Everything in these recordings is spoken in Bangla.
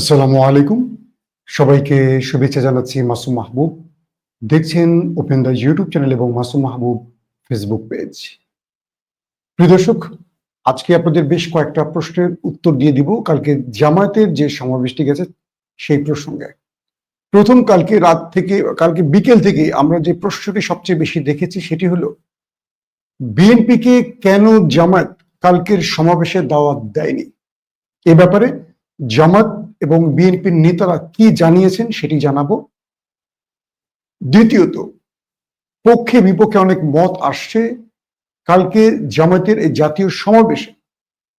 আসসালামু আলাইকুম। সবাইকে শুভেচ্ছা জানাচ্ছি মাসুম মাহবুব। দেখছেন ওপেন দ্য ইউটিউব চ্যানেল এবং মাসুম মাহবুব ফেসবুক পেজ প্রিয় দর্শক, আজকে আপনাদের বেশ কয়েকটা প্রশ্নের উত্তর দিয়ে দিব। কালকে জামায়াতের যে সমাবেশটি গেছে সেই প্রসঙ্গে। প্রথম কালকে রাত থেকে, কালকে বিকেল থেকে আমরা যে প্রশ্নটি সবচেয়ে বেশি দেখেছি সেটি হলো, বিএনপিকে কেন জামায়াত কালকের সমাবেশে দাওয়াত দেয়নি? এ ব্যাপারে জামাত এবং বিএনপির নেতারা কি জানিয়েছেন সেটি জানাব। দ্বিতীয়ত, পক্ষে বিপক্ষে অনেক মত আসছে। কালকে জামাতের এই জাতীয় সমাবেশে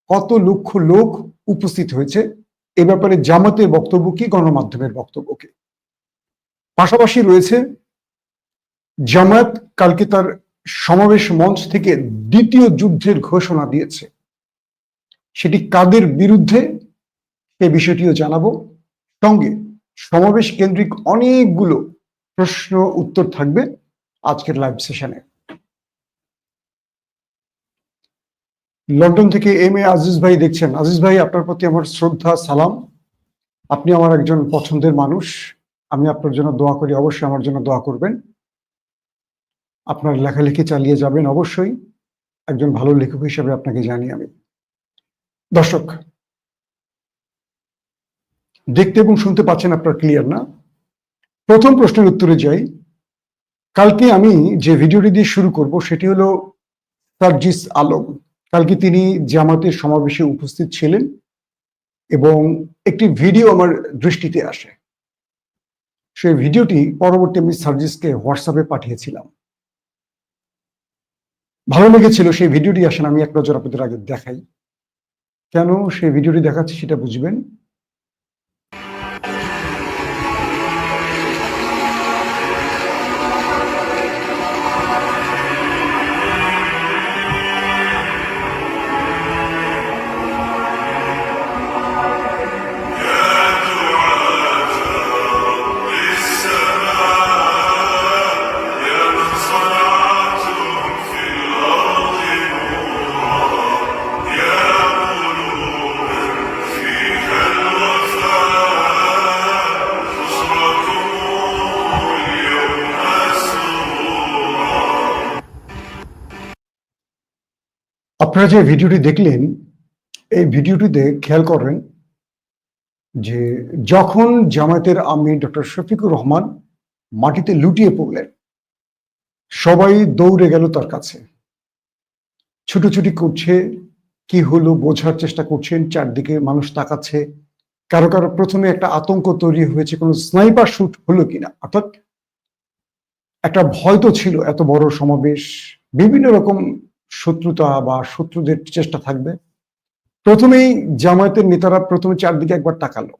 কত লক্ষ লোক উপস্থিত হয়েছে। এ ব্যাপারে জামাতের বক্তব্য কি, গণমাধ্যমের বক্তব্য কি? পাশাপাশি রয়েছে, জামায়াত কালকে তার সমাবেশ মঞ্চ থেকে দ্বিতীয় যুদ্ধের ঘোষণা দিয়েছে। সেটি কাদের বিরুদ্ধে এই বিষয়টিও জানাব। সঙ্গে সমাবেশ কেন্দ্রিক অনেকগুলো প্রশ্ন উত্তর থাকবে আজকের লাইভ সেশনে লন্ডন থেকে এম এ আজিজ ভাই দেখছেন। আজিজ ভাই, আপনার প্রতি আমার শ্রদ্ধা, সালাম। আপনি আমার একজন পছন্দের মানুষ। আমি আপনার জন্য দোয়া করি। অবশ্যই আমার জন্য দোয়া করবেন। আপনার লেখালেখি চালিয়ে যাবেন অবশ্যই। একজন ভালো লেখক হিসেবে আপনাকে জানি আমি। দর্শক দেখতে এবং শুনতে পাচ্ছেন আপনার ক্লিয়ার না? প্রথম প্রশ্নের উত্তরে যাই। কালকে আমি যে ভিডিওটি দিয়ে শুরু করব, সেটি হলো সার্জিস আলম। কালকে তিনি জামাতের সমাবেশে উপস্থিত ছিলেন এবং একটি ভিডিও আমার দৃষ্টিতে আসে। সেই ভিডিওটি পরবর্তী আমি সার্জিসকে হোয়াটসঅ্যাপে পাঠিয়েছিলাম। ভালো লেগেছিল সেই ভিডিওটি আসেন, আমি এক নজর আপনাদের আগে দেখাই। কেন সেই ভিডিওটি দেখাচ্ছি সেটা বুঝবেন। আপনারা যে ভিডিওটি দেখলেন, এই ভিডিওটিতে খেয়াল করেন যে যখন জামায়াতের আমির ডক্টর শফিকুর রহমান মাটিতে লুটিয়ে পড়লেন, সবাই দৌড়ে গেল তার কাছে। ছুটোছুটি করছে, কি হলো বোঝার চেষ্টা করছেন, চারদিকে মানুষ তাকাচ্ছে। কারও কারও প্রথমে একটা আতঙ্ক তৈরি হয়েছে, কোনো স্নাইপার শুট হলো কিনা। অর্থাৎ একটা ভয় তো ছিল, এত বড় সমাবেশ, বিভিন্ন রকম শত্রুতা বা শত্রুদের চেষ্টা থাকবে। প্রথমেই জামায়াতের নেতারা প্রথমে চারদিকে একবার তাকালো।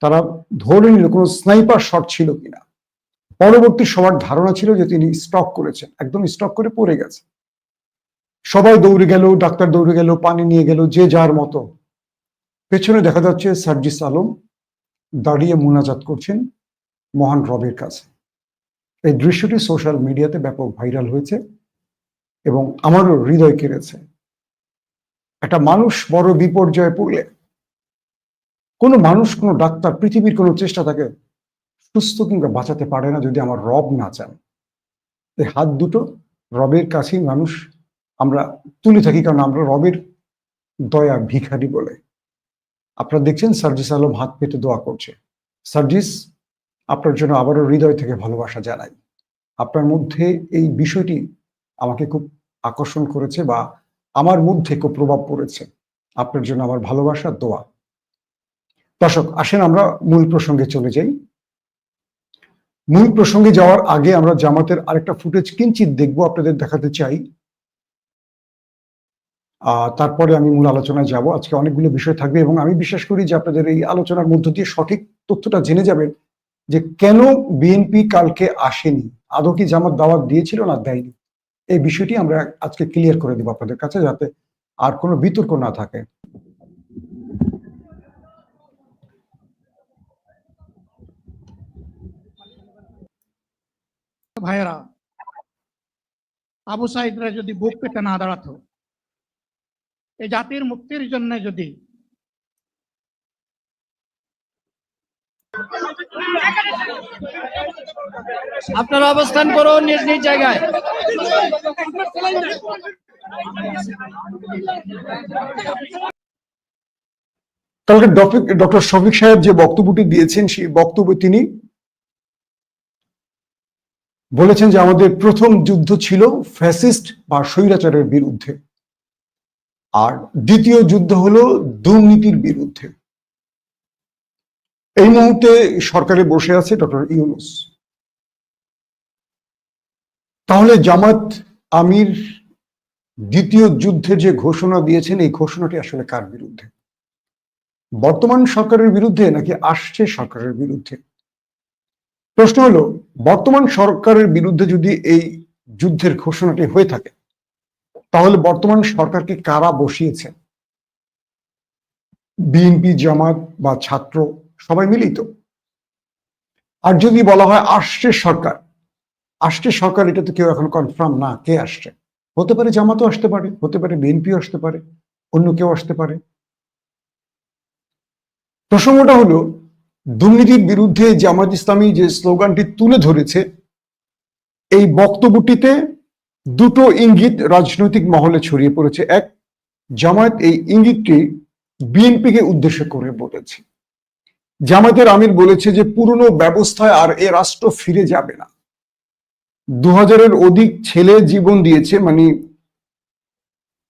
তারা ধরে নিল কোনো স্নাইপার শট ছিল কিনা। পরবর্তী সবার ধারণা ছিল যে তিনি স্টক করেছেন, একদম স্টক করে পড়ে গেছে। সবাই দৌড়ে গেল, ডাক্তার দৌড়ে গেল, পানি নিয়ে গেল, যে যার মতো। পেছনে দেখা যাচ্ছে সার্জিস আলম দাঁড়িয়ে মোনাজাত করছেন মহান রবের কাছে। এই দৃশ্যটি সোশ্যাল মিডিয়াতে ব্যাপক ভাইরাল হয়েছে। এবং আমারও হৃদয় কেড়েছে। একটা মানুষ বড় বিপর্যয়ে পড়লে, কোনো মানুষ, কোনো ডাক্তার পৃথিবীর কোনো চেষ্টা তাকে সুস্থ কিংবা বাঁচাতে পারে না যদি আমার রব না চান। এই হাত দুটো রবের কাছেই মানুষ, আমরা তুলে থাকি কারণ আমরা রবের দয়া ভিখারি বলে। আপনারা দেখছেন সার্জিস আলম হাত পেতে দোয়া করছে। সার্জিস, আপনার জন্য আবারও হৃদয় থেকে ভালোবাসা জানাই। আপনার মধ্যে এই বিষয়টি আমাকে খুব আকর্ষণ করেছে বা আমার মধ্যে খুব প্রভাব পড়েছে। আপনার জন্য আমার ভালোবাসা, দোয়া। দর্শক, আসেন আমরা মূল প্রসঙ্গে চলে যাই। মূল প্রসঙ্গে যাওয়ার আগে আমরা জামাতের আরেকটা ফুটেজ কিঞ্চিত দেখব, আপনাদের দেখাতে চাই। তারপরে আমি মূল আলোচনায় যাব। আজকে অনেকগুলো বিষয় থাকবে এবং আমি বিশ্বাস করি যে আপনাদের এই আলোচনার মধ্য দিয়ে সঠিক তথ্যটা জেনে যাবেন যে কেন বিএনপি কালকে আসেনি? আদৌ কি জামাত দাওয়াত দিয়েছিল না দেয়নি? এই বিষয়টি আমরা আজকে ক্লিয়ার করে দেবো আপনাদের কাছে যাতে আর কোনো বিতর্ক না থাকে। ভাইয়েরা, আবু সাইদরা যদি বুক পেতে না দাঁড়াতো এই জাতির মুক্তির জন্য যদি আপনারা অবস্থান করুন নিজ নিজ জায়গায়। কালকে ডক্টর শফিক সাহেব যে বক্তব্যটি দিয়েছেন, সেই বক্তব্যে তিনি বলেছেন যে আমাদের প্রথম যুদ্ধ ছিল ফ্যাসিস্ট বা স্বৈরাচারের বিরুদ্ধে। আর দ্বিতীয় যুদ্ধ হলো দুর্নীতির বিরুদ্ধে। এই মুহূর্তে সরকারে বসে আছে ডক্টর ইউনুস। তাহলে জামাত আমির দ্বিতীয় যুদ্ধের যে ঘোষণা দিয়েছেন, এই ঘোষণাটি আসলে কার বিরুদ্ধে? বর্তমান সরকারের বিরুদ্ধে নাকি আসছে সরকারের বিরুদ্ধে? প্রশ্ন হলো, বর্তমান সরকারের বিরুদ্ধে যদি এই যুদ্ধের ঘোষণাটি হয়ে থাকে, তাহলে বর্তমান সরকারকে কারা বসিয়েছে? বিএনপি জামাত বা ছাত্র সবাই মিলিত আর যদি বলা হয় আসছে সরকার আসছে সরকার, এটা তো কেউ এখন কনফার্ম না কে আসছে। হতে পারে জামাতও আসতে পারে, হতে পারে বিএনপিও আসতে পারে, অন্য কেউ আসতে পারে। প্রসঙ্গটা হলো, দুর্নীতির বিরুদ্ধে জামাত ইসলামী যে স্লোগানটি তুলে ধরেছে, এই বক্তব্যটিতে দুটো ইঙ্গিত রাজনৈতিক মহলে ছড়িয়ে পড়েছে। এক, জামায়াত এই ইঙ্গিতটি বিএনপিকে উদ্দেশ্য করে বলেছে। জামায়াতের আমির বলেছে যে পুরনো ব্যবস্থায় আর এ রাষ্ট্র ফিরে যাবে না। দু হাজারের অধিক ছেলে জীবন দিয়েছে মানে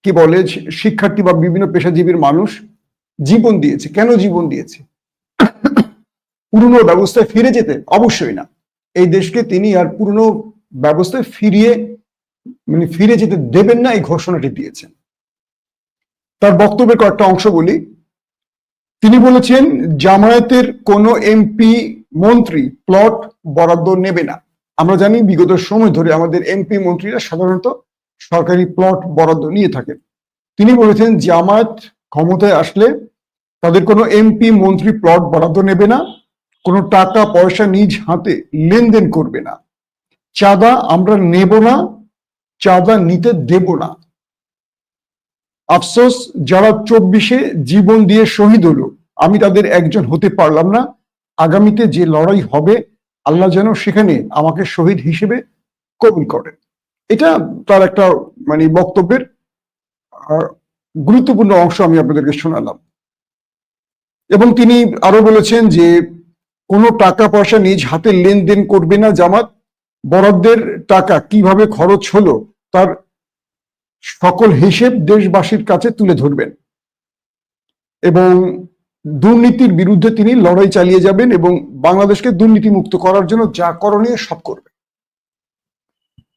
কি বলে, শিক্ষার্থী বা বিভিন্ন পেশাজীবীর মানুষ জীবন দিয়েছে। কেন জীবন দিয়েছে? পুরনো ব্যবস্থায় ফিরে যেতে অবশ্যই না। এই দেশকে তিনি আর পুরনো ব্যবস্থায় ফিরিয়ে মানে ফিরে যেতে দেবেন না এই ঘোষণাটি দিয়েছেন। তার বক্তব্যের কয়েকটা অংশ বলি। তিনি বলেছেন, জামায়াতের কোন এমপি মন্ত্রী প্লট বরাদ্দ নেবে না। আমরা জানি বিগত সময় ধরে আমাদের এমপি মন্ত্রীরা সাধারণত সরকারি প্লট বরাদ্দ নিয়ে থাকেন। তিনি বলেছেন, জামায়াত ক্ষমতায় আসলে তাদের কোনো এমপি মন্ত্রী প্লট বরাদ্দ নেবে না, কোনো টাকা পয়সা নিজ হাতে লেনদেন করবে না। চাঁদা আমরা নেব না, চাঁদা নিতে দেব না। আফসোস, যারা চব্বিশে জীবন দিয়ে শহীদ হলো, আমি তাদের একজন হতে পারলাম না। আগামীতে যে লড়াই হবে, আল্লাহ যেন সেখানে আমাকে শহীদ হিসেবে কবুল করেন। এটা তার একটা মানে বক্তব্যের গুরুত্বপূর্ণ অংশ আমি আপনাদেরকে শোনালাম। এবং তিনি আরও বলেছেন যে, কোনো টাকা পয়সা নিজ হাতে লেনদেন করবে না জামাত। বরাদ্দের টাকা কীভাবে খরচ হলো, তার সকল হিসেব দেশবাসীর কাছে তুলে ধরবেন। এবং দুর্নীতির বিরুদ্ধে তিনি লড়াই চালিয়ে যাবেন এবং বাংলাদেশকে দুর্নীতি মুক্ত করার জন্য যা করণীয় সব করবেন।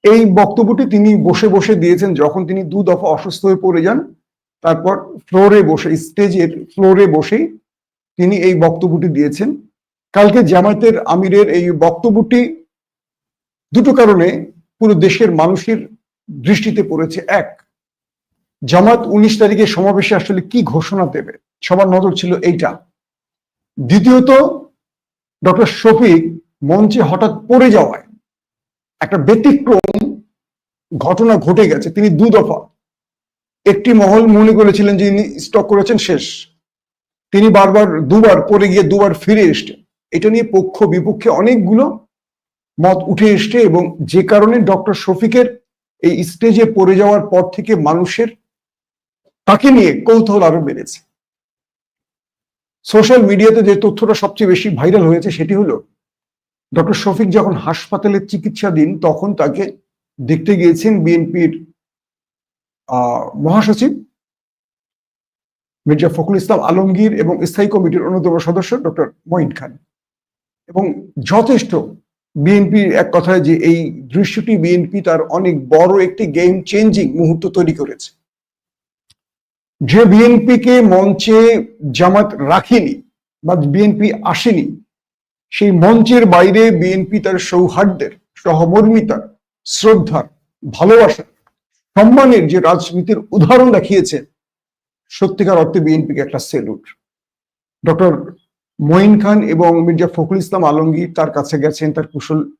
এই বক্তব্যটি তিনি বসে বসে দিয়েছেন যখন তিনি দু দফা অসুস্থ হয়ে পড়ে যান। তারপর ফ্লোরে বসে, স্টেজের ফ্লোরে বসেই তিনি এই বক্তব্যটি দিয়েছেন। কালকে জামায়াতের আমিরের এই বক্তব্যটি দুটো কারণে পুরো দেশের মানুষের দৃষ্টিতে পড়েছে এক জামাত উনিশ তারিখে সমাবেশে আসলে কি ঘোষণা দেবে? সবার নজর ছিল এইটা। দ্বিতীয়ত, ডক্টর শফিক মঞ্চে হঠাৎ পড়ে যাওয়ায় একটা ব্যতিক্রম ঘটনা ঘটে গেছে। তিনি দু দফা একটি মহল মনে করেছিলেন যে ইনি স্টক করেছেন, শেষ। তিনি বারবার দুবার পড়ে গিয়ে দুবার ফিরে এসছেন। এটা নিয়ে পক্ষ বিপক্ষে অনেকগুলো মত উঠে এসছে এবং যে কারণে ডক্টর শফিকের এই স্টেজে পড়ে যাওয়ার পর থেকে মানুষের তাকে নিয়ে কৌতূহল আরও বেড়েছে। সোশ্যাল মিডিয়াতে যে তথ্যটা সবচেয়ে বেশি ভাইরাল হয়েছে সেটি হলো ডক্টর শফিক যখন হাসপাতালে চিকিৎসাধীন তখন তাকে দেখতে গিয়েছেন বিএনপির মহাসচিব মির্জা ফখরুল ইসলাম আলমগীর এবং স্থায়ী কমিটির অন্যতম সদস্য ডক্টর মঈন খান। এবং যথেষ্ট বিএনপির এক কথায় যে এই দৃশ্যটি বিএনপি তার অনেক বড় একটি গেম চেঞ্জিং মুহূর্ত তৈরি করেছে। যে বিএনপিকে মঞ্চে জামাত রাখেনি বা বিএনপি আসেনি, সেই মঞ্চের বাইরে বিএনপি তার সৌহার্দ্যের, সহমর্মিতার, শ্রদ্ধার, ভালোবাসার, সম্মানের যে রাজনীতির উদাহরণ দেখিয়েছে, সত্যিকার অর্থে বিএনপিকে একটা সেলুট ডক্টর মঈন খান এবং মির্জা ফখরুল ইসলাম আলমগীর তার কাছে গেছেন, তার কুশল,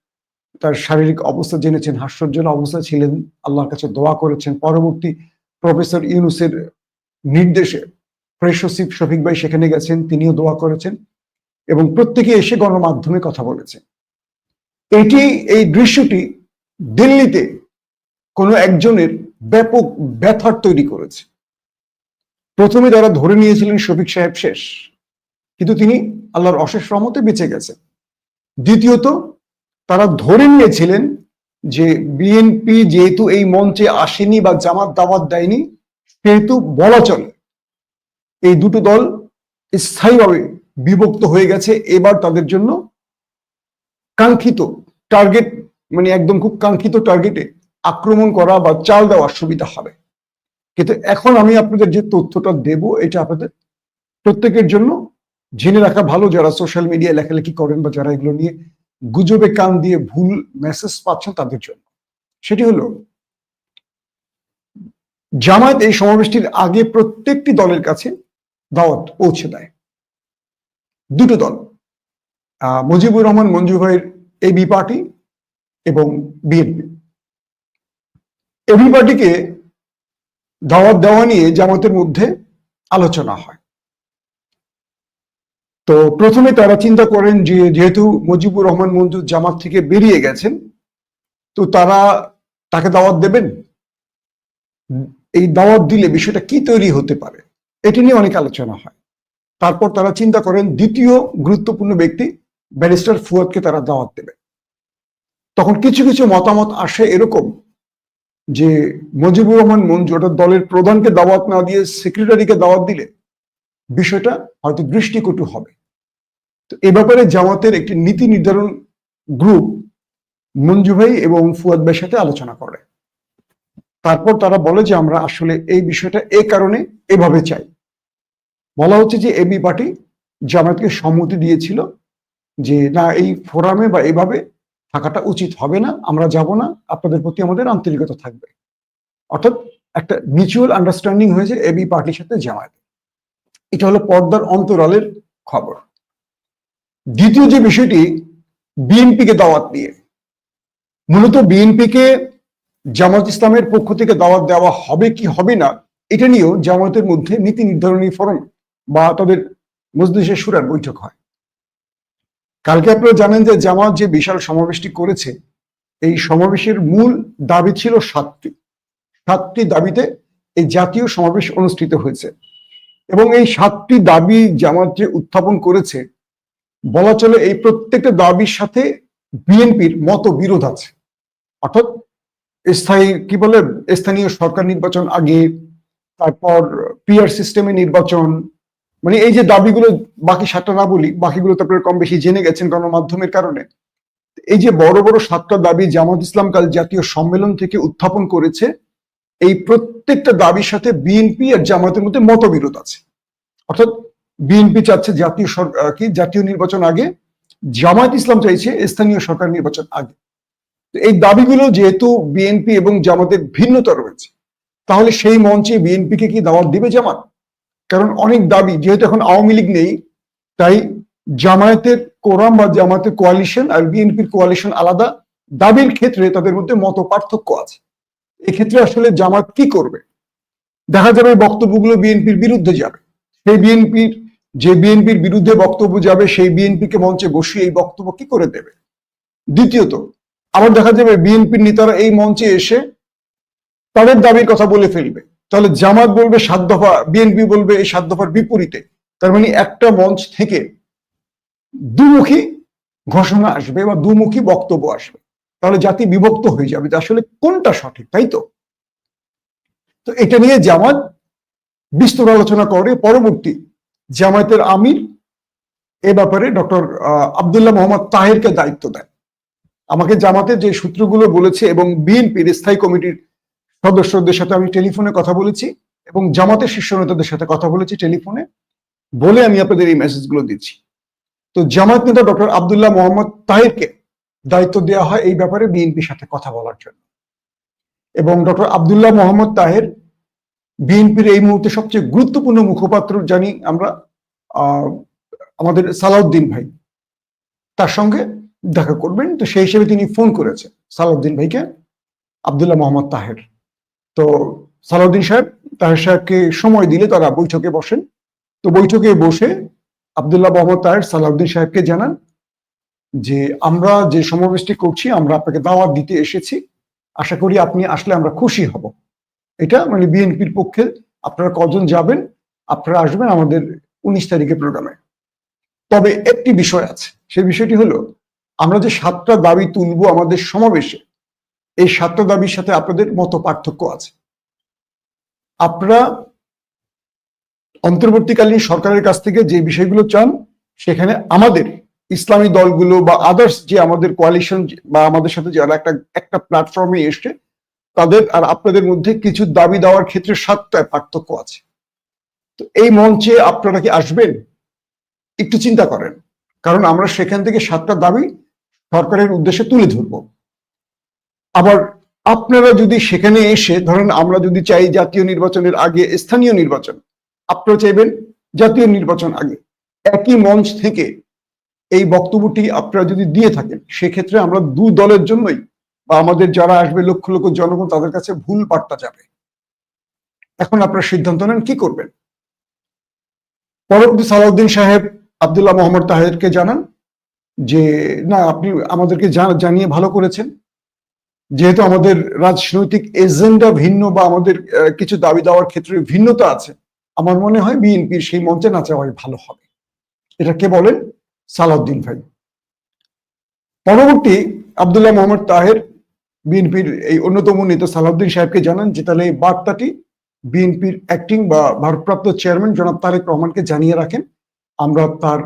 তার শারীরিক অবস্থা জেনেছেন, হাস্যজ্জ্বল অবস্থা ছিলেন, আল্লাহর কাছে দোয়া করেছেন। পরবর্তী প্রফেসর ইউনুসের নির্দেশে প্রেস সচিব শফিক ভাই সেখানে গেছেন, তিনিও দোয়া করেছেন এবং প্রত্যেকে এসে গণমাধ্যমে কথা বলেছে। এটি, এই দৃশ্যটি দিল্লিতে কোনো একজনের ব্যাপক ব্যথার তৈরি করেছে। প্রথমে যারা ধরে নিয়েছিলেন শফিক সাহেব শেষ। কিন্তু তিনি আল্লাহর অশেষ রহমতে বেঁচে গেছেন। দ্বিতীয়ত, তারা ধরে নিয়েছিলেন যে বিএনপি যেহেতু এই মঞ্চে আসেনি বা জামাত দাওয়াত দেয়নি, সেহেতু বলা চলে। এই দুটো দল স্থায়ীভাবে বিভক্ত হয়ে গেছে। এবার তাদের জন্য কাঙ্ক্ষিত টার্গেট মানে একদম খুব কাঙ্ক্ষিত টার্গেটে আক্রমণ করা বা চাল দেওয়ার সুবিধা হবে। কিন্তু এখন আমি আপনাদের যে তথ্যটা দেব, এটা আপনাদের প্রত্যেকের জন্য জেনে রাখা ভালো যারা সোশ্যাল মিডিয়ায় লেখালেখি করেন বা যারা এগুলো নিয়ে গুজবে কান দিয়ে ভুল মেসেজ পাচ্ছেন তাদের জন্য। সেটি হলো, জামায়াত এই সমাবেশটির আগে প্রত্যেকটি দলের কাছে দাওয়াত পৌঁছে দেয়। দুটো দল মুজিবুর রহমান মঞ্জু ভাইয়ের এবি পার্টি এবং বিএনপি এবি পার্টিকে দাওয়াত দেওয়া নিয়ে জামাতের মধ্যে আলোচনা হয়। তো প্রথমে তারা চিন্তা করেন যে, যেহেতু মুজিবুর রহমান মঞ্জু জামাত থেকে বেরিয়ে গেছেন, তো তারা তাকে দাওয়াত দেবেন? এই দাওয়াত দিলে বিষয়টা কি তৈরি হতে পারে? এটি নিয়ে অনেক আলোচনা হয়। তারপর তারা চিন্তা করেন দ্বিতীয় গুরুত্বপূর্ণ ব্যক্তি, ব্যারিস্টার ফুয়াদকে তারা দাওয়াত দেবে তখন কিছু কিছু মতামত আসে এরকম যে, মুজিবুর রহমান মঞ্জু দলের প্রধানকে দাওয়াত না দিয়ে সেক্রেটারিকে দাওয়াত দিলে বিষয়টা হয়তো দৃষ্টিকটু হবে। তো এ ব্যাপারে জামাতের একটি নীতি নির্ধারণ গ্রুপ মঞ্জু ভাই এবং ফুয়াদ ভাইয়ের সাথে আলোচনা করে। তারপর তারা বলে যে আমরা আসলে এই বিষয়টা এ কারণে এভাবে চাই। বলা হচ্ছে যে এবি পার্টি জামায়াতকে সম্মতি দিয়েছিল যে না, এই ফোরামে বা এভাবে থাকাটা উচিত হবে না, আমরা যাব না, আপনাদের প্রতি আমাদের আন্তরিকতা থাকবে। অর্থাৎ একটা মিউচুয়াল আন্ডারস্ট্যান্ডিং হয়েছে এবি পার্টির সাথে জামায়াত এটা হলো পর্দার অন্তরালের খবর। দ্বিতীয় যে বিষয়টি, বিএনপিকে দাওয়াত দিয়ে। মূলত বিএনপিকে জামাত ইসলামের পক্ষ থেকে দাওয়াত দেওয়া হবে কি হবে না, এটা নিয়েও জামাতের মধ্যে নীতি নির্ধারণী ফোরাম বা তাদের মজলিসের সুরার বৈঠক হয়। কালকে আপনারা জানেন যে জামাত যে বিশাল সমাবেশটি করেছে, এই সমাবেশের মূল দাবি ছিল সাতটি। সাতটি দাবিতে এই জাতীয় সমাবেশ অনুষ্ঠিত হয়েছে। এবং এই সাতটি দাবি জামাত যে উত্থাপন করেছে, বলা চলে এই প্রত্যেকটা দাবির সাথে বিএনপির মত বিরোধ আছে। অর্থাৎ স্থায়ী, কি বলে, স্থানীয় সরকার নির্বাচন আগে, তারপর পিআর সিস্টেমে নির্বাচন মানে এই যে দাবিগুলো, বাকি সাতটা না বলি, বাকিগুলো তো আপনারা কম বেশি জেনে গেছেন গণমাধ্যমের কারণে। এই যে বড় বড় সাতটা দাবি জামাত ইসলাম কাল জাতীয় সম্মেলন থেকে উত্থাপন করেছে এই প্রত্যেকটা দাবির সাথে বিএনপি আর জামাতের মধ্যে মতবিরোধ আছে। অর্থাৎ বিএনপি চাচ্ছে জাতীয় সরকার কি? জাতীয় নির্বাচন আগে, জামায়াত ইসলাম চাইছে স্থানীয় সরকার নির্বাচন আগে। এই দাবিগুলো যেহেতু বিএনপি এবং জামাতের ভিন্নতা রয়েছে, তাহলে সেই মঞ্চে বিএনপিকে কি দাওয়াত দিবে জামাত? কারণ অনেক দাবি, যেহেতু এখন আওয়ামী লীগ নেই, তাই জামায়াতের কোরাম বা জামায়াতের কোয়ালিশন আর বিএনপির কোয়ালিশন আলাদা। দাবির ক্ষেত্রে তাদের মধ্যে মত পার্থক্য আছে। এক্ষেত্রে আসলে জামাত কি করবে? দেখা যাবে বক্তব্যগুলো বিএনপির বিরুদ্ধে যাবে। সেই বিএনপির, যে বিএনপির বিরুদ্ধে বক্তব্য যাবে, সেই বিএনপিকে মঞ্চে বসিয়ে এই বক্তব্য কি করে দেবে? দ্বিতীয়ত, আবার দেখা যাবে বিএনপির নেতারা এই মঞ্চে এসে তাদের দাবির কথা বলে ফেলবে। তাহলে জামাত বলবে সাত দফা, বিএনপি বলবে এই সাত দফার বিপরীতে। তার মানে একটা মঞ্চ থেকে দুমুখী ঘোষণা আসবে বা দুমুখী বক্তব্য আসবে। তাহলে জাতি বিভক্ত হয়ে যাবে। আসলে কোনটা সঠিক, তাই তো? তো এটা নিয়ে জামাত বিস্তর আলোচনা করে। পরবর্তী জামায়াতের আমির এ ব্যাপারে ডক্টর আবদুল্লাহ মোহাম্মদ তাহেরকে দায়িত্ব দেন। আমাকে জামাতের যে সূত্রগুলো বলেছে এবং বিএনপির স্থায়ী কমিটির সদস্যদের সাথে আমি টেলিফোনে কথা বলেছি এবং জামাতের শীর্ষ নেতাদের সাথে কথা বলেছি টেলিফোনে। বলে আমি আপনাদের এই মেসেজগুলো দিচ্ছি। তো জামাত নেতা ডক্টর আবদুল্লাহ মোহাম্মদ তাহেরকে দায়িত্ব দেওয়া হয় এই ব্যাপারে বিএনপির সাথে কথা বলার জন্য। এবং ডক্টর আবদুল্লাহ মোহাম্মদ তাহের বিএনপির এই মুহূর্তে সবচেয়ে গুরুত্বপূর্ণ মুখপাত্র, জানি আমরা আমাদের সালাউদ্দিন ভাই। তার সঙ্গে দেখা করবেন। তো সেই হিসেবে তিনি ফোন করেছে সালাউদ্দিন ভাইকে, আবদুল্লাহ মোহাম্মদ তাহের। তো সালাউদ্দিন সাহেব, তাহের সাহেবকে সময় দিলে তারা বৈঠকে বসেন। তো বৈঠকে বসে আবদুল্লাহ মোহাম্মদ তাহের সালাউদ্দিন সাহেবকে জানান যে আমরা যে সমাবেশটি করছি, আমরা আপনাকে দাওয়াত দিতে এসেছি। আশা করি আপনি আসলে আমরা খুশি হব। এটা মানে বিএনপির পক্ষে আপনারা কজন যাবেন, আপনারা আসবেন আমাদের উনিশ তারিখে প্রোগ্রামে। তবে একটি বিষয় আছে সেই বিষয়টি হলো, আমরা যে সাতটা দাবি তুলবো আমাদের সমাবেশে, এই সাতটা দাবির সাথে আপনাদের মত পার্থক্য আছে। আপনারা অন্তর্বর্তীকালীন সরকারের কাছ থেকে যে বিষয়গুলো চান, সেখানে আমাদের ইসলামী দলগুলো বা আদার্স যে আমাদের কোয়ালিশন বা আমাদের সাথে যারা একটা একটা প্ল্যাটফর্মে এসছে, তাদের আর আপনাদের মধ্যে কিছু দাবি দেওয়ার ক্ষেত্রে সাতটায় পার্থক্য আছে। তো এই মঞ্চে আপনারা কি আসবেন? একটু চিন্তা করেন। কারণ আমরা সেখান থেকে সাতটা দাবি সরকারের উদ্দেশ্যে তুলে ধরবো। আবার আপনারা যদি সেখানে এসে, ধরেন আমরা যদি চাই জাতীয় নির্বাচনের আগে স্থানীয় নির্বাচন, আপনারা চাইবেন জাতীয় নির্বাচন আগে। একই মঞ্চ থেকে এই বক্তব্যটি আপনারা যদি দিয়ে থাকেন, সেক্ষেত্রে আমরা দুই দলের জন্যই বা আমাদের যারা আসবে লক্ষ লক্ষ জনগণ, তাদের কাছে ভুল বার্তা যাবে। এখন আপনারা সিদ্ধান্ত নেন কি করবেন। পরবর্তী সালাউদ্দিন সাহেব, আবদুল্লাহ মোহাম্মদ তাহেরকে জানান যে, না, আপনি আমাদেরকে জানিয়ে ভালো করেছেন। যেহেতু আমাদের রাজনৈতিক এজেন্ডা ভিন্ন বা আমাদের কিছু দাবি দেওয়ার ক্ষেত্রে ভিন্নতা আছে, আমার মনে হয় বিএনপির সেই মঞ্চে না যাওয়াই ভালো হবে। এটা কে বলেন? সালাউদ্দিন ভাই। পরবর্তী আবদুল্লাহ মোহাম্মদ তাহের বিএনপির এই অন্যতম নেতা সালাউদ্দিন সাহেবকে জানান যে তাহলে এই বার্তাটি বিএনপির অ্যাক্টিং বা ভারপ্রাপ্ত চেয়ারম্যান জনাব তারেক রহমানকে জানিয়ে রাখেন। আমরা তার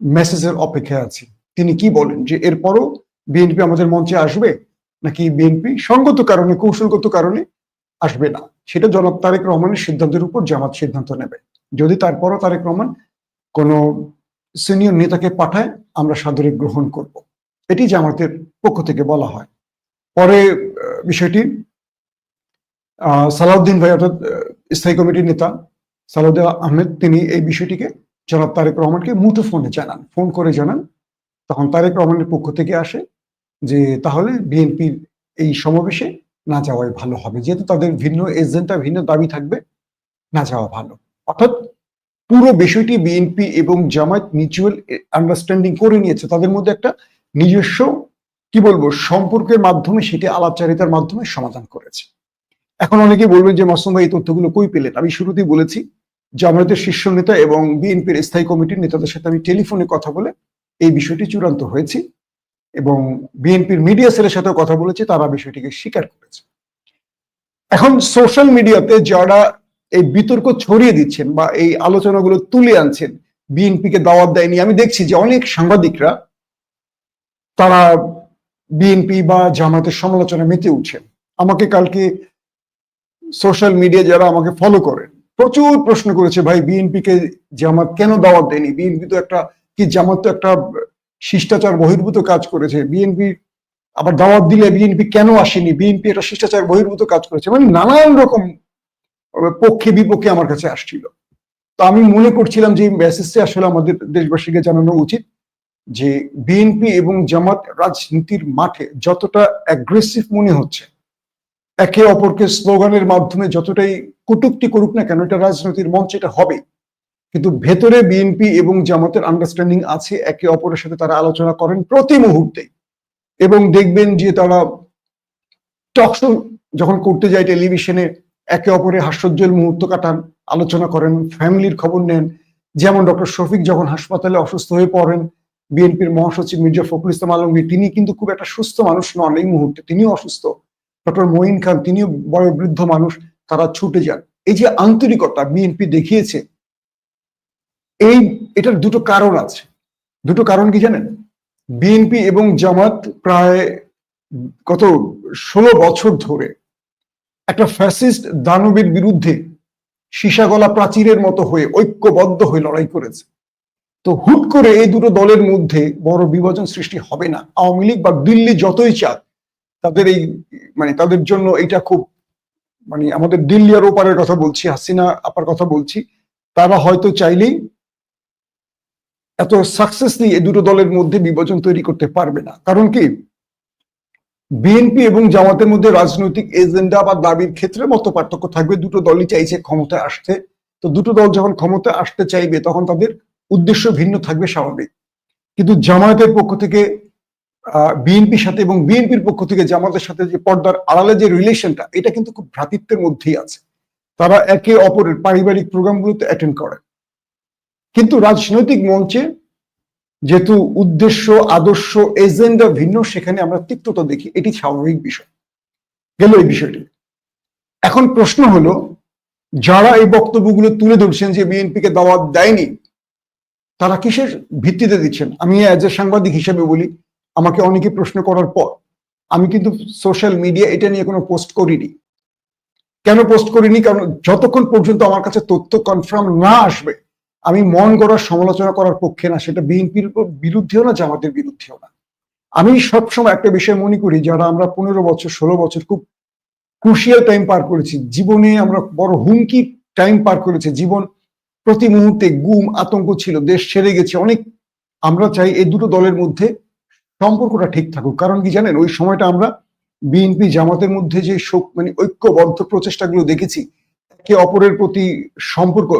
মেসেজের অপেক্ষায় আছি। তিনি কি বলেন যে এরপরও বিএনপি আমাদের মঞ্চে আসবে নাকি বিএনপি সঙ্গত কারণে, কৌশলগত কারণে আসবে না? সেটা জনাব তারেক রহমানের সিদ্ধান্তের উপর জামাত সিদ্ধান্ত নেবে। যদি তারপরও তারেক রহমান কোন সিনিয়র নেতাকে পাঠায়, আমরা সাদরে গ্রহণ করব। এটি জামাতের পক্ষ থেকে বলা হয়। পরে বিষয়টি সালাউদ্দিন ভাই অর্থাৎ স্থায়ী কমিটির নেতা সালাউদ্দিন আহমেদ, তিনি এই বিষয়টিকে জনাব তারেক রহমানকে মুঠো ফোনে জানান। ফোন করে জানান, তখন তারেক রহমানের পক্ষ থেকে আসে যে, তাহলে বিএনপির এই সমাবেশে না যাওয়াই ভালো হবে। যেহেতু তাদের ভিন্ন এজেন্ডা, ভিন্ন দাবি থাকবে, না যাওয়া ভালো। অর্থাৎ পুরো বিষয়টি বিএনপি এবং জামায়াত মিউচুয়াল আন্ডারস্ট্যান্ডিং করে নিয়েছে। তাদের মধ্যে একটা নিজস্ব, কি বলব, সম্পর্কের মাধ্যমে সেটি আলাপচারিতার মাধ্যমে সমাধান করেছে। এখন অনেকে বলবেন যে, মাসুম ভাই, এই তথ্যগুলো কই পেলেন? আমি শুরুতেই বলেছি, জামায়াতের শীর্ষ নেতা এবং বিএনপির স্থায়ী কমিটির নেতাদের সাথে আমি টেলিফোনে কথা বলে এই বিষয়টি চূড়ান্ত হয়েছে এবং বিএনপির মিডিয়া সেলের সাথে কথা বলেছে, তারা বিষয়টিকে স্বীকার করেছে। এখন সোশ্যাল মিডিয়াতে যারা এই বিতর্ক ছড়িয়ে দিচ্ছেন বা এই আলোচনাগুলো তুলে আনছেন, বিএনপিকে দাওয়াত দেয়নি। আমি দেখছি যে অনেক সাংবাদিকরা তারা বিএনপি বা জামাতের সমালোচনা মেতে উঠছেন। আমাকে কালকে সোশ্যাল মিডিয়া যারা আমাকে ফলো করেন, প্রচুর প্রশ্ন করেছে, ভাই বিএনপি কে জামাত কেন দাওয়াত দেয়নি? বিএনপি তো একটা, কি জামাত তো একটা শিষ্টাচার বহির্ভূত কাজ করেছে। বিএনপি আবার দাওয়াত দিলে বিএনপি কেন আসেনি? বিএনপি একটা শিষ্টাচার বহির্ভূত কাজ করেছে। মানে নানান রকম পক্ষে, বিপক্ষে আমার কাছে আসছিল। তো আমি মনে করছিলাম যে মেসেজটা আসলে আমাদের দেশবাসীকে জানানো উচিত যে বিএনপি এবং জামাত রাজনীতির মাঠে যতটা অ্যাগ্রেসিভ মনে হচ্ছে, একে অপরকে স্লোগানের মাধ্যমে যতটাই কটুক্তি করুক না কেন, এটা রাজনীতির মঞ্চ, এটা হবে কিন্তু ভেতরে বিএনপি এবং জামাতের আন্ডারস্ট্যান্ডিং আছে, একে অপরের সাথে তারা আলোচনা করেন প্রতি মুহূর্তে এবং দেখবেন যে তারা টকশো যখন করতে যায় টেলিভিশনে একে অপরে হাস্যোজ্জ্বল মুহূর্ত কাটান, আলোচনা করেন, ফ্যামিলির খবর নেন। যেমন ডক্টর শফিক যখন হাসপাতালে অসুস্থ হয়ে পড়েন, বিএনপির মহাসচিব মির্জা ফখরুল ইসলাম আলমগীর, তিনি কিন্তু খুব একটা সুস্থ মানুষ নন এই মুহূর্তে, তিনিও অসুস্থ। ডক্টর মঈন খান, তিনিও বয়োবৃদ্ধ মানুষ, তারা ছুটে যান। এই যে আন্তরিকতা বিএনপি দেখিয়েছে, এই, এটার দুটো কারণ আছে। দুটো কারণ কি জানেন? বিএনপি এবং জামাত প্রায় গত ষোলো বছর ধরে একটা ফ্যাসিস্ট দানবের বিরুদ্ধে সীসাগলা প্রাচীরের মতো হয়ে ঐক্যবদ্ধ হয়ে লড়াই করেছে। তো হুট করে এই দুটো দলের মধ্যে বড় বিভাজন সৃষ্টি হবে না। আওয়ামী লীগ বা দিল্লি যতই চাক, তাদের এই মানে তাদের জন্য এটা খুব মানে আমাদের দিল্লি আর ওপারের কথা বলছি, হাসিনা আপার কথা বলছি, তারা হয়তো চাইলেই এত সাকসেসলি এই দুটো দলের মধ্যে বিভাজন তৈরি করতে পারবে না। কারণ কি? বিএনপি এবং জামাতের মধ্যে রাজনৈতিক এজেন্ডা বা দাবির ক্ষেত্রে মত পার্থক্য থাকবে। দুটো দলই চাইছে ক্ষমতায় আসতে। তো দুটো দল যখন ক্ষমতায় আসতে চাইবে, তখন তাদের উদ্দেশ্য ভিন্ন থাকবে স্বাভাবিক। কিন্তু জামায়াতের পক্ষ থেকে বিএনপির সাথে এবং বিএনপির পক্ষ থেকে জামাতের সাথে যে পর্দার আড়ালে যে রিলেশনটা, এটা কিন্তু খুব ভ্রাতৃত্বের মধ্যেই আছে। তারা একে অপরের পারিবারিক প্রোগ্রামগুলোতে অ্যাটেন্ড করে। কিন্তু রাজনৈতিক মঞ্চে যেহেতু উদ্দেশ্য, আদর্শ, এজেন্ডা ভিন্ন, সেখানে আমরা তিক্ততা দেখি। এটি স্বাভাবিক বিষয়। গেল এই বিষয়টি। এখন প্রশ্ন হলো, যারা এই বক্তব্যগুলো তুলে ধরছেন যে বিএনপিকে দাওয়াত দেয়নি, তারা কিসের ভিত্তিতে দিচ্ছেন? আমি অ্যাজ এ সাংবাদিক হিসেবে বলি, আমাকে অনেকে প্রশ্ন করার পর, আমি কিন্তু সোশ্যাল মিডিয়া এটা নিয়ে কোনো পোস্ট করিনি। কেন পোস্ট করিনি? কারণ যতক্ষণ পর্যন্ত আমার কাছে তথ্য কনফার্ম না আসবে আমি মন গড়ার সমালোচনা করার পক্ষে না, সেটা বিএনপির বিরুদ্ধেও না, জামাতের বিরুদ্ধেও না। আমি সবসময় একটা বিষয় মনে করি, যারা আমরা পনেরো বছর, ষোলো বছর খুব ক্রুশিয়াল টাইম পার করেছি। জীবনে আমরা বড় হুমকি টাইম পার করেছি। জীবন প্রতি মুহূর্তে গুম, আতঙ্ক ছিল, দেশ ছেড়ে গেছে, অনেক আমরা চাই এই দুটো দলের মধ্যে সম্পর্কটা ঠিক থাকুক। কারণ কি জানেন, ওই সময়টা আমরা বিএনপি জামাতের মধ্যে যে শোক মানে ঐক্যবদ্ধ প্রচেষ্টাগুলো দেখেছি, একে অপরের প্রতি সম্পর্ক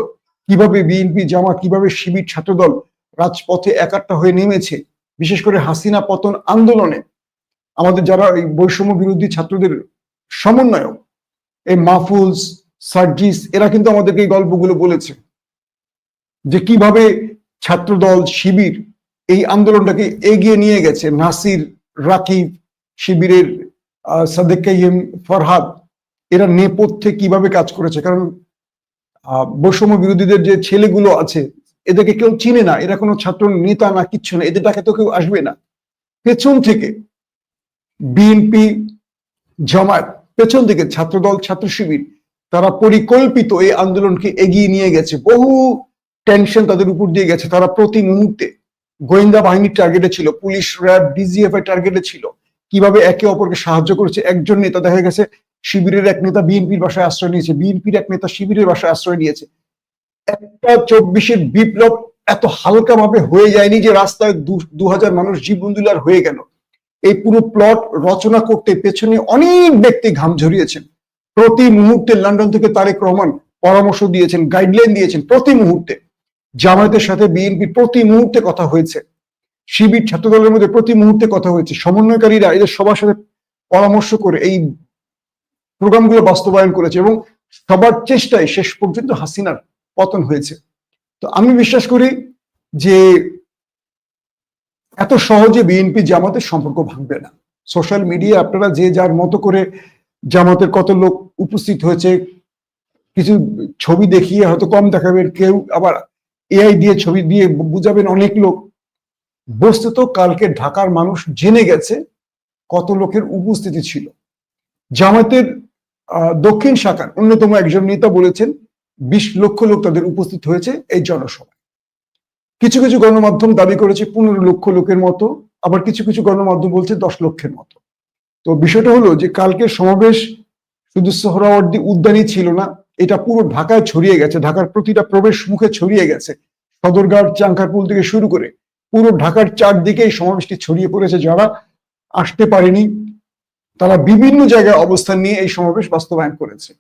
কীভাবে বিএনপি জামাত কীভাবে শিবির ছাত্রদল রাজপথে একাট্টা হয়ে নেমেছে, বিশেষ করে হাসিনা পতন আন্দোলনে, আমাদের যারা এই বৈষম্য বিরোধী ছাত্রদের সমন্বয়ক, এই মাহফুজ, সার্জিস, এরা কিন্তু আমাদেরকে এই গল্পগুলো বলেছে যে কীভাবে ছাত্রদল, শিবির এই আন্দোলনটাকে এগিয়ে নিয়ে গেছে। নাসির, রাকিব, শিবিরের সাদেক ফরহাদ, এরা নেপথ্যে কীভাবে কাজ করেছে? কারণ বৈষম্য বিরোধীদের যে ছেলেগুলো আছে, এদেরকে কেউ চিনে না, এরা কোনো ছাত্র, নেতা না, কিচ্ছু না, এদের ডাকে তো কেউ আসবে না। পেছন থেকে বিএনপি জামায়াত, পেছন থেকে ছাত্রদল, ছাত্র শিবির, তারা পরিকল্পিত এই আন্দোলনকে এগিয়ে নিয়ে গেছে। বহু টেনশন তাদের উপর দিয়ে গেছে। তারা প্রতি মুহূর্তে গোয়েন্দা বাহিনীর টার্গেটে ছিল, পুলিশ র্যাব ডিজিএফ এর টার্গেটে ছিল। কীভাবে একে অপরকে সাহায্য করেছে, একজন নেতা দেখা গেছে শিবিরের এক নেতা বিএনপির বাসায় আশ্রয় নিয়েছে, বিএনপির এক নেতা শিবিরের বাসায় আশ্রয় নিয়েছে। একটা চব্বিশের বিপ্লব এত হালকা ভাবে হয়ে যায়নি যে রাস্তায় দু হাজার মানুষ জীবনদুলার হয়ে গেল। এই পুরো প্লট রচনা করতে পেছনে অনেক ব্যক্তি ঘাম ঝরিয়েছেন। প্রতি মুহূর্তে লন্ডন থেকে তারেক রহমান পরামর্শ দিয়েছেন, গাইডলাইন দিয়েছেন প্রতি মুহূর্তে। জামায়াতের সাথে বিএনপি প্রতি মুহূর্তে কথা হয়েছে। শিবির ছাত্র দলের মধ্যে প্রতি মুহূর্তে কথা হয়েছে। সমন্বয়কারীরা এদের সবার সাথে পরামর্শ করে এই প্রোগ্রামগুলো বাস্তবায়ন করেছে এবং সবার চেষ্টায় শেষ পর্যন্ত হাসিনার পতন হয়েছে। তো আমি বিশ্বাস করি যে এত সহজে বিএনপি জামাতের সম্পর্ক ভাঙবে না। সোশ্যাল মিডিয়া আপনারা যে যার মতো করে জামাতের কত লোক উপস্থিত হয়েছে, কিছু ছবি দেখিয়ে হয়তো কম দেখাবেন, কেউ আবার এআই দিয়ে ছবি দিয়ে বুঝাবেন অনেক লোক। বস্তুত কালকে ঢাকার মানুষ জেনে গেছে কত লোকের উপস্থিতি ছিল। জামাতের দক্ষিণ শাখার অন্যতম একজন নেতা বলেছেন, বিশ লক্ষ লোক তাদের উপস্থিত হয়েছে এই জনসভায়। কিছু কিছু গণমাধ্যম দাবি করেছে পনেরো লক্ষ লোকের মতো, আবার কিছু কিছু গণমাধ্যম বলছে দশ লক্ষের মতো। তো বিষয়টা হলো যে কালকের সমাবেশ শুধু সোহরাওয়ার্দী উদ্যানই ছিল না, এটা পুরো ঢাকায় ছড়িয়ে গেছে, ঢাকার প্রতিটা প্রবেশ মুখে ছড়িয়ে গেছে। সদরঘাট চাঙ্কারপুল থেকে শুরু করে পুরো ঢাকার চারদিকে এই সমাবেশটি ছড়িয়ে পড়েছে যারা আসতে পারেনি। তারা বিভিন্ন জায়গায় অবস্থান নিয়ে এই সমাবেশ বাস্তবায়ন করেছে।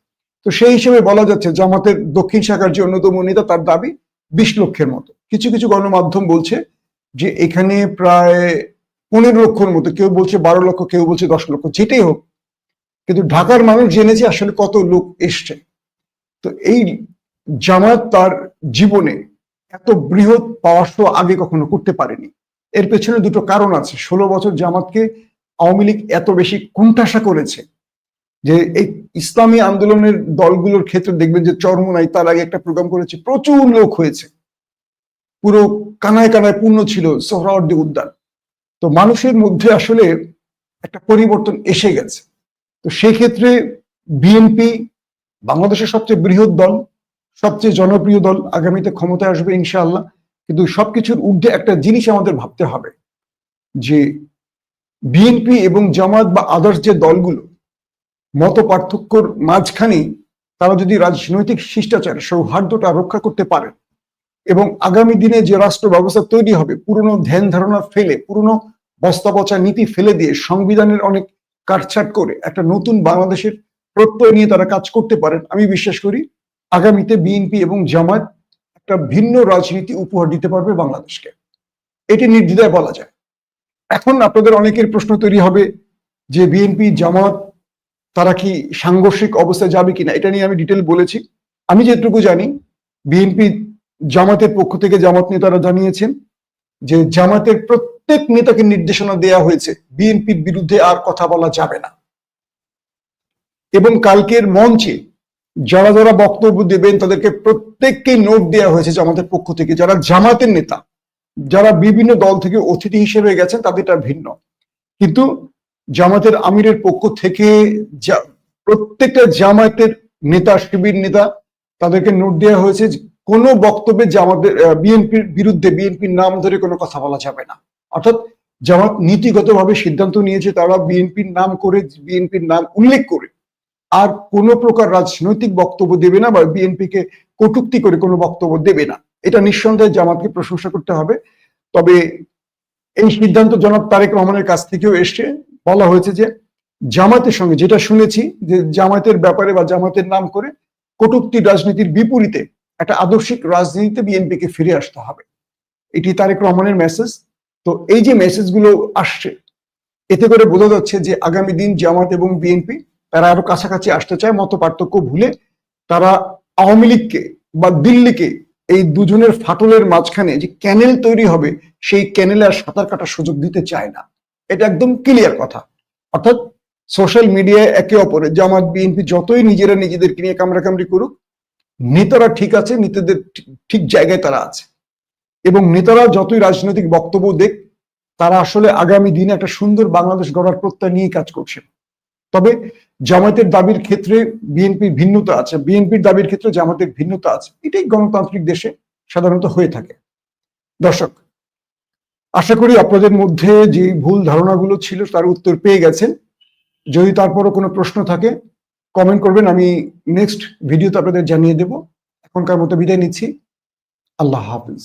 তো সেই হিসেবে বলা যাচ্ছে, জামাতের দক্ষিণ শাখার যে অন্যতম নেতা, তার দাবি বিশ লক্ষের মতো। কিছু কিছু গণমাধ্যম বলছে যে এখানে প্রায় পনেরো লক্ষর মতো, কেউ বলছে বারো লক্ষ, কেউ বলছে দশ লক্ষ, যেটাই হোক। কিন্তু ঢাকার মানুষ জেনেছে আসলে কত লোক এসছে। তো এই জামাত তার জীবনে এত বৃহৎ পাওয়ার আগে কখনো করতে পারেনি। এর পেছনে দুটো কারণ আছে। ষোলো বছর জামাতকে আওয়ামী লীগ এত বেশি কুণ্ঠাসা করেছে যে এই ইসলামী আন্দোলনের দলগুলোর ক্ষেত্রে দেখবেন যে চরমোনাই তার আগে একটা প্রোগ্রাম করেছে, প্রচুর লোক হয়েছে। পুরো কানায় কানায় পূর্ণ ছিল সোহরাওয়ার্দী উদ্যান। তো মানুষের মধ্যে আসলে একটা পরিবর্তন এসে গেছে। তো সেই ক্ষেত্রে বিএনপি বাংলাদেশের সবচেয়ে বৃহৎ দল, সবচেয়ে জনপ্রিয় দল আগামীতে ক্ষমতায় আসবে ইনশাআল্লাহ। কিন্তু সবকিছুর ঊর্ধ্বে একটা জিনিস আমাদের ভাবতে হবে যে বিএনপি এবং জামাত বা আদার্স যে দলগুলো, মত পার্থক্যর মাঝখানে তারা যদি রাজনৈতিক শিষ্টাচার, সৌহার্দ্যটা রক্ষা করতে পারে এবং আগামী দিনে যে রাষ্ট্র ব্যবস্থা তৈরি হবে, পুরনো ধ্যান ধারণা ফেলে, পুরনো বস্তাপচা নীতি ফেলে দিয়ে সংবিধানের অনেক কাটছাট করে একটা নতুন বাংলাদেশের প্রত্যয় নিয়ে তারা কাজ করতে পারেন, আমি বিশ্বাস করি আগামীতে বিএনপি এবং জামাত একটা ভিন্ন রাজনীতি উপহার দিতে পারবে বাংলাদেশকে। এটি নির্দ্বিধায় বলা যায়। এখন আপনাদের অনেকের প্রশ্ন তৈরি হবে যে বিএনপি, জামাত, তারা কি সাংঘর্ষিক অবস্থায় যাবে কিনা? এটা নিয়ে আমি ডিটেল বলেছি। আমি যেটুকু জানি, বিএনপি, জামাতের পক্ষ থেকে জামাত নেতারা জানিয়েছেন যে জামাতের প্রত্যেক নেতাকে নির্দেশনা দেয়া হয়েছে, বিএনপির বিরুদ্ধে আর কথা বলা যাবে না। এবং কালকের মঞ্চে যারা যারা বক্তব্য দেবেন, তাদেরকে প্রত্যেককেই নোট দেওয়া হয়েছে জামাতের পক্ষ থেকে। যারা জামাতের নেতা যারা বিভিন্ন দল থেকে অতিথি হিসেবে গেছেন তাদেরটা ভিন্ন। কিন্তু জামাতের আমিরের পক্ষ থেকে প্রত্যেকটা জামায়াতের নেতা, শিবির নেতা, তাদেরকে নোট দেওয়া হয়েছে কোনো বক্তব্যে জামাতের বিএনপির বিরুদ্ধে, বিএনপির নাম ধরে কোনো কথা বলা যাবে না। অর্থাৎ জামাত নীতিগতভাবে সিদ্ধান্ত নিয়েছে তারা বিএনপির নাম করে, বিএনপির নাম উল্লেখ করে। আর কোনো প্রকার রাজনৈতিক বক্তব্য দেবে না বা বিএনপিকে কটুক্তি করে কোনো বক্তব্য দেবে না। এটা নিঃসন্দেহে জামাতকে প্রশংসা করতে হবে। তবে এই সিদ্ধান্ত জনাব তারেক রহমানের কাছ থেকেও এসছে। বলা হয়েছে যে জামাতের সঙ্গে যেটা শুনেছি যে জামাতের ব্যাপারে বা জামাতের নাম করে কটূক্তি রাজনীতির বিপরীতে একটা আদর্শিক রাজনীতিতে বিএনপিকে ফিরে আসতে হবে। এটি তারেক রহমানের মেসেজ তো এই যে মেসেজগুলো আসছে, এতে করে বোঝা যাচ্ছে যে আগামী দিন জামাত এবং বিএনপি তারা আরও কাছাকাছি আসতে চায়। মত পার্থক্য ভুলে তারা আওয়ামী লীগকে বা দিল্লিকে এই দুজনের ফাটলের মাঝখানে যে ক্যানেল তৈরি হবে, সেই ক্যানেলে আর সাঁতার কাটার সুযোগ দিতে চায় না। এটা একদম ক্লিয়ার কথা। অর্থাৎ সোশ্যাল মিডিয়ায় একে অপরে জামাত বিএনপি যতই নিজেরা নিজেদেরকে নিয়ে কামড়াকামড়ি করুক, নেতারা ঠিক আছে, নেতাদের ঠিক- জায়গায় তারা আছে। এবং নেতারা যতই রাজনৈতিক বক্তব্য দেখ, তারা আসলে আগামী দিনে একটা সুন্দর বাংলাদেশ গড়ার প্রত্যয় নিয়ে কাজ করছে। তবে জামায়াতের দাবির ক্ষেত্রে বিএনপির ভিন্নতা আছে। বিএনপির দাবির ক্ষেত্রে জামাতের ভিন্নতা আছে। এটাই গণতান্ত্রিক দেশে সাধারণত হয়ে থাকে। দর্শক, আশা করি আপনাদের মধ্যে যে ভুল ধারণাগুলো ছিল তার উত্তর পেয়ে গেছেন। যদি তারপরও কোনো প্রশ্ন থাকে কমেন্ট করবেন। আমি নেক্সট ভিডিওতে আপনাদের জানিয়ে দেব। এখনকার মতো বিদায় নিচ্ছি। আল্লাহ হাফিজ।